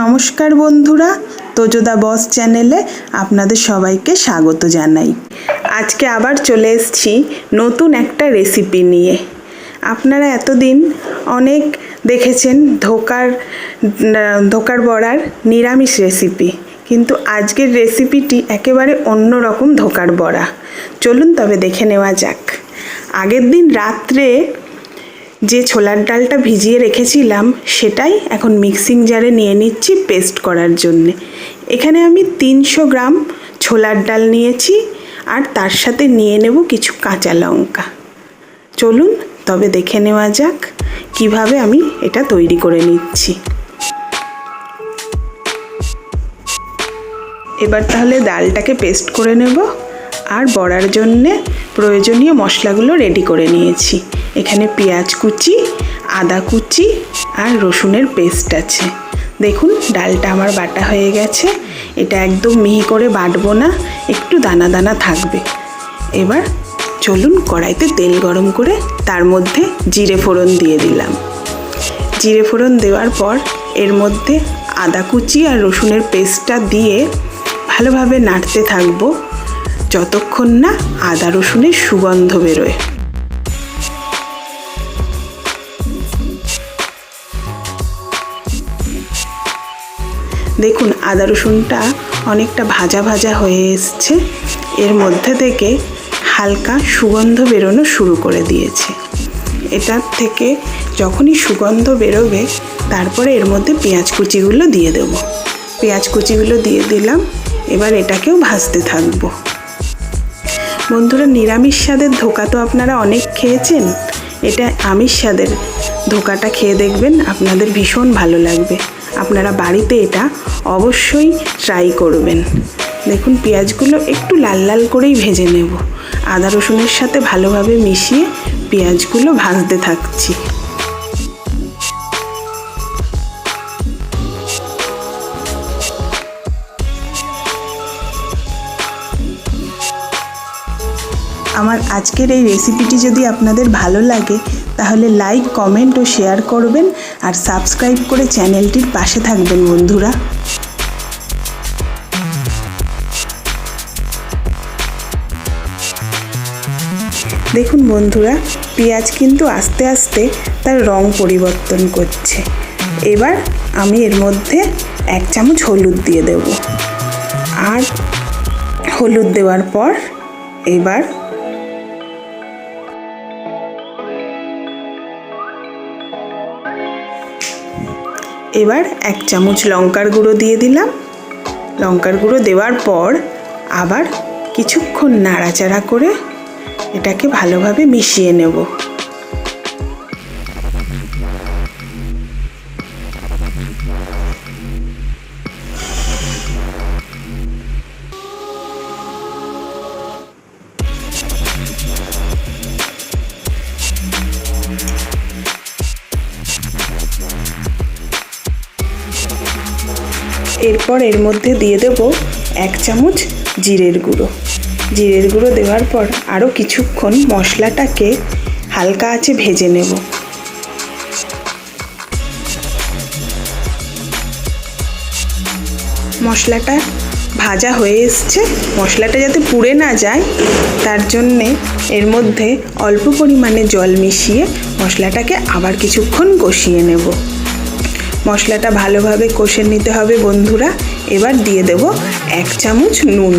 নমস্কার বন্ধুরা, তোজোদা বস চ্যানেলে আপনাদের সবাইকে স্বাগত জানাই। আজকে আবার চলে এসছি নতুন একটা রেসিপি নিয়ে। আপনারা এতদিন অনেক দেখেছেন ধোকার ধোকার বড়ার নিরামিষ রেসিপি, কিন্তু আজকের রেসিপিটি একেবারে অন্য রকম ধোকার বড়া। চলুন তবে দেখে নেওয়া যাক। আগের দিন রাত্রে যে ছোলার ডালটা ভিজিয়ে রেখেছিলাম, সেটাই এখন মিক্সিং জারে নিয়ে নিচ্ছি পেস্ট করার জন্যে। এখানে আমি তিনশো গ্রাম ছোলার ডাল নিয়েছি, আর তার সাথে নিয়ে নেব কিছু কাঁচা লঙ্কা। চলুন, তবে দেখে নেওয়া যাক কীভাবে আমি এটা তৈরি করে নিচ্ছি। এবার তাহলে ডালটাকে পেস্ট করে নেব। আর বড়ার জন্যে প্রয়োজনীয় মশলাগুলো রেডি করে নিয়েছি। এখানে পেঁয়াজ কুচি, আদা কুচি আর রসুনের পেস্ট আছে। দেখুন, ডালটা আমার বাটা হয়ে গেছে। এটা একদম মিহি করে বাটবো না, একটু দানা দানা থাকবে। এবার চলুন কড়াইতে তেল গরম করে তার মধ্যে জিরে ফোড়ন দিয়ে দিলাম। জিরে ফোড়ন দেওয়ার পর এর মধ্যে আদা কুচি আর রসুনের পেস্টটা দিয়ে ভালোভাবে নাড়তে থাকব। যতক্ষণ না আদা রসুনের সুগন্ধ বেরোয়। দেখুন, আদা রসুনটা অনেকটা ভাজা ভাজা হয়ে এসছে। এর মধ্যে থেকে হালকা সুগন্ধ বেরোনো শুরু করে দিয়েছে। এটার থেকে যখনই সুগন্ধ বেরোবে, তারপরে এর মধ্যে পেঁয়াজ কুচিগুলো দিয়ে দেব। পেঁয়াজ কুচিগুলো দিয়ে দিলাম, এবার এটাকেও ভাজতে থাকব। বন্ধুরা, নিরামিষ স্বাদের ধোকা তো আপনারা অনেক খেয়েছেন। এটা আমিষ স্বাদের ধোকাটা খেয়ে দেখবেন, আপনাদের ভীষণ ভালো লাগবে। আপনারা বাড়িতে এটা অবশ্যই ট্রাই করবেন। দেখুন, পেঁয়াজগুলো একটু লাল লাল করেই ভেজে নেব। আদা রসুনের সাথে ভালোভাবে মিশিয়ে পেঁয়াজগুলো ভাজতে থাকছি। আমার আজকের এই রেসিপিটি যদি আপনাদের ভালো লাগে, তাহলে লাইক কমেন্ট ও শেয়ার করবেন আর সাবস্ক্রাইব করে চ্যানেলটির পাশে থাকবেন বন্ধুরা। দেখুন বন্ধুরা, পেঁয়াজ কিন্তু আস্তে আস্তে তার রং পরিবর্তন করছে। এবার আমি এর মধ্যে এক চামচ হলুদ দিয়ে দেব। আর হলুদ দেওয়ার পর এবার এবার এক চামচ লঙ্কার গুঁড়ো দিয়ে দিলাম। লঙ্কার গুঁড়ো দেওয়ার পর আবার কিছুক্ষণ নাড়াচাড়া করে এটাকে ভালোভাবে মিশিয়ে নেব। এরপর এর মধ্যে দিয়ে দেব এক চামচ জিরের গুঁড়ো। জিরের গুঁড়ো দেওয়ার পর আরও কিছুক্ষণ মশলাটাকে হালকা আছে ভেজে নেব। মশলাটা ভাজা হয়ে এসছে। মশলাটা যাতে পুড়ে না যায়, তার জন্যে এর মধ্যে অল্প পরিমাণে জল মিশিয়ে মশলাটাকে আবার কিছুক্ষণ কষিয়ে নেব। মশলাটা ভালোভাবে কষে নিতে হবে বন্ধুরা। এবার দিয়ে দেব এক চামচ নুন।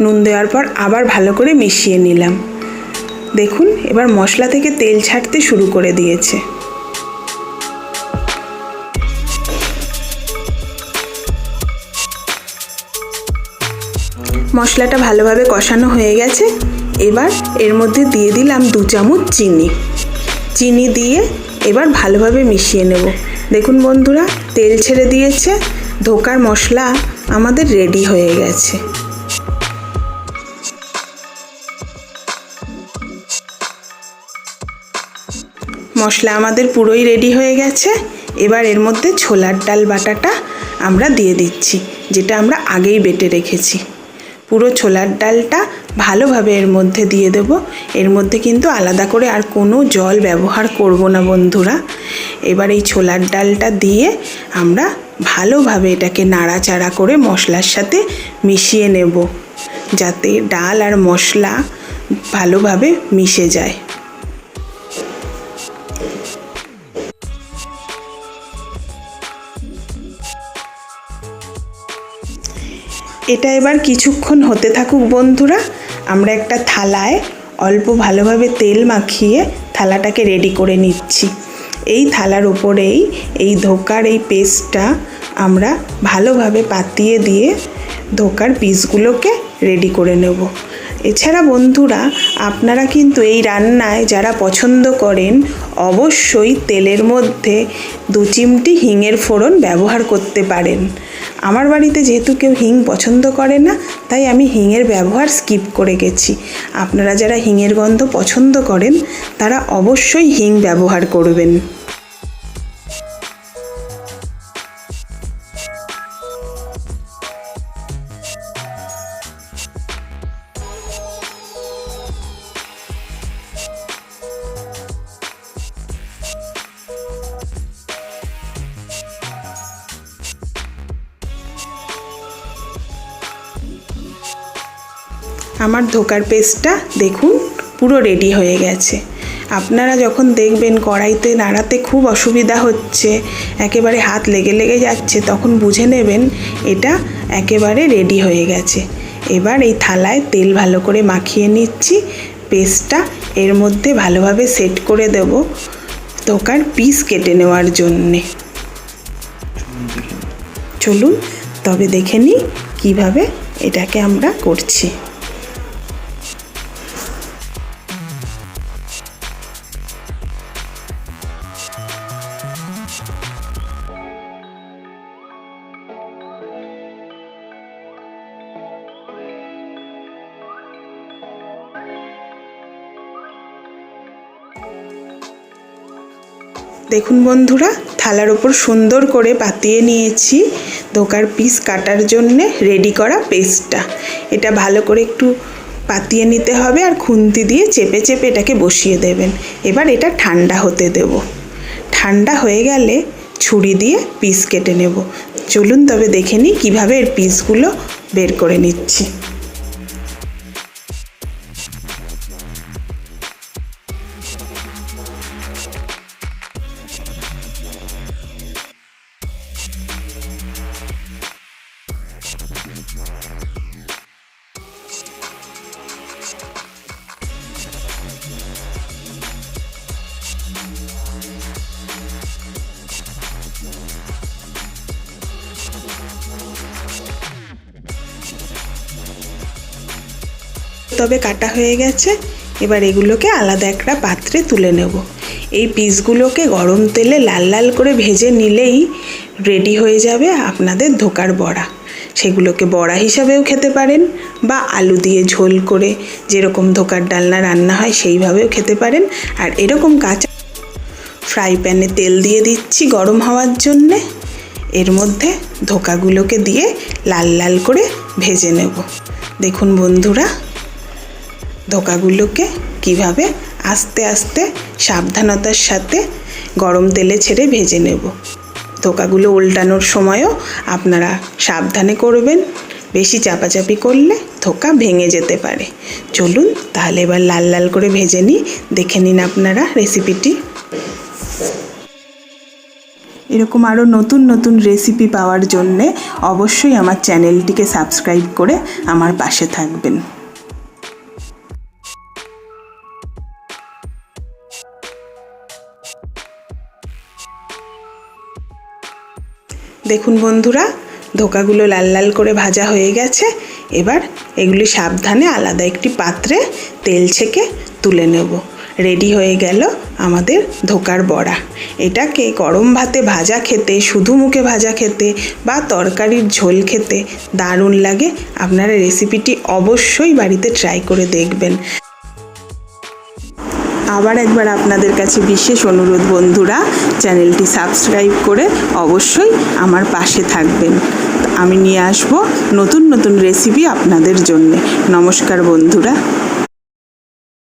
নুন দেওয়ার পর আবার ভালো করে মিশিয়ে নিলাম। দেখুন, এবার মশলা থেকে তেল ছাড়তে শুরু করে দিয়েছে। মশলাটা ভালোভাবে কষানো হয়ে গেছে। এবার এর মধ্যে দিয়ে দিলাম দু চামচ চিনি। চিনি দিয়ে এবার ভালোভাবে মিশিয়ে নেব। দেখুন বন্ধুরা, তেল ছেড়ে দিয়েছে, ধোকার মশলা আমাদের রেডি হয়ে গেছে। মশলা আমাদের পুরোই রেডি হয়ে গেছে। এবার এর মধ্যে ছোলার ডাল বাটাটা আমরা দিয়ে দিচ্ছি, যেটা আমরা আগেই বেটে রেখেছি। পুরো ছোলার ডালটা ভালোভাবে এর মধ্যে দিয়ে দেব। এর মধ্যে কিন্তু আলাদা করে আর কোনো জল ব্যবহার করব না বন্ধুরা। এবার এই ছোলার ডালটা দিয়ে আমরা ভালোভাবে এটাকে নাড়াচাড়া করে মশলার সাথে মিশিয়ে নেব, যাতে ডাল আর মশলা ভালোভাবে মিশে যায়। এটা এবার কিছুক্ষণ হতে থাকুক বন্ধুরা। আমরা একটা থালায় অল্প ভালোভাবে তেল মাখিয়ে থালাটাকে রেডি করে নিচ্ছি। এই থালার উপরেই এই ধোকার এই পেস্টটা আমরা ভালোভাবে পাতিয়ে দিয়ে ধোকার পিসগুলোকে রেডি করে নেব। এছাড়া বন্ধুরা, আপনারা কিন্তু এই রান্নায় যারা পছন্দ করেন, অবশ্যই তেলের মধ্যে দু চিমটি হিঙের ফোড়ন ব্যবহার করতে পারেন। আমার বাড়িতে যেহেতু কেউ হিং পছন্দ করে না, তাই আমি হিঙের ব্যবহার স্কিপ করে গেছি। আপনারা যারা হিঙের গন্ধ পছন্দ করেন, তারা অবশ্যই হিং ব্যবহার করবেন। আমার ধোকার পেস্টটা দেখুন, পুরো রেডি হয়ে গেছে। আপনারা যখন দেখবেন কড়াইতে নাড়াতে খুব অসুবিধা হচ্ছে, একেবারে হাত লেগে লেগে যাচ্ছে, তখন বুঝে নেবেন এটা একেবারে রেডি হয়ে গেছে। এবার এই থালায় তেল ভালো করে মাখিয়ে নিচ্ছি, পেস্টটা এর মধ্যে ভালোভাবে সেট করে দেব ধোকার পিস কেটে নেওয়ার জন্যে। চলুন, তবে দেখে নিই কীভাবে এটাকে আমরা করছি। দেখুন বন্ধুরা, থালার ওপর সুন্দর করে পাতিয়ে নিয়েছি। ধোকার পিস কাটার জন্যে রেডি করা পেস্টটা এটা ভালো করে একটু পাতিয়ে নিতে হবে আর খুন্তি দিয়ে চেপে চেপে এটাকে বসিয়ে দেবেন। এবার এটা ঠান্ডা হতে দেব। ঠান্ডা হয়ে গেলে ছুরি দিয়ে পিস কেটে নেব। চলুন তবে দেখে নিই কীভাবে এর পিসগুলো বের করে নিচ্ছি। তবে কাটা হয়ে গেছে। এবার এগুলোকে আলাদা একটা পাত্রে তুলে নেব। এই পিসগুলোকে গরম তেলে লাল লাল করে ভেজে নিলেই রেডি হয়ে যাবে আপনাদের ধোকার বড়া। সেগুলোকে বড়া হিসাবেও খেতে পারেন বা আলু দিয়ে ঝোল করে যেরকম ধোকার ডালনা রান্না হয় সেইভাবেও খেতে পারেন। আর এরকম কাঁচা ফ্রাই প্যানে তেল দিয়ে দিচ্ছি গরম হওয়ার জন্যে। এর মধ্যে ধোকাগুলোকে দিয়ে লাল লাল করে ভেজে নেব। দেখুন বন্ধুরা ধোকাগুলোকে কীভাবে আস্তে আস্তে সাবধানতার সাথে গরম তেলে ছেড়ে ভেজে নেব। ধোকাগুলো উল্টানোর সময়ও আপনারা সাবধানে করবেন। বেশি চাপাচাপি করলে ধোকা ভেঙে যেতে পারে। চলুন তাহলে এবার লাল লাল করে ভেজে নিই। দেখে নিন আপনারা রেসিপিটি। এরকম আরও নতুন নতুন রেসিপি পাওয়ার জন্যে অবশ্যই আমার চ্যানেলটিকে সাবস্ক্রাইব করে আমার পাশে থাকবেন। দেখুন বন্ধুরা, ধোকাগুলো লাল লাল করে ভাজা হয়ে গেছে। এবার এগুলি সাবধানে আলাদা একটি পাত্রে তেল ছেঁকে তুলে নেব। রেডি হয়ে গেল আমাদের ধোকার বড়া। এটাকে গরম ভাতে ভাজা খেতে, শুধু মুখে ভাজা খেতে বা তরকারির ঝোল খেতে দারুণ লাগে। আপনারা রেসিপিটি অবশ্যই বাড়িতে ট্রাই করে দেখবেন। আবার একবার আপনাদের কাছে বিশেষ অনুরোধ বন্ধুরা, চ্যানেলটি সাবস্ক্রাইব করে অবশ্যই আমার পাশে থাকবেন। আমি নিয়ে আসব নতুন নতুন রেসিপি আপনাদের জন্যে। নমস্কার বন্ধুরা।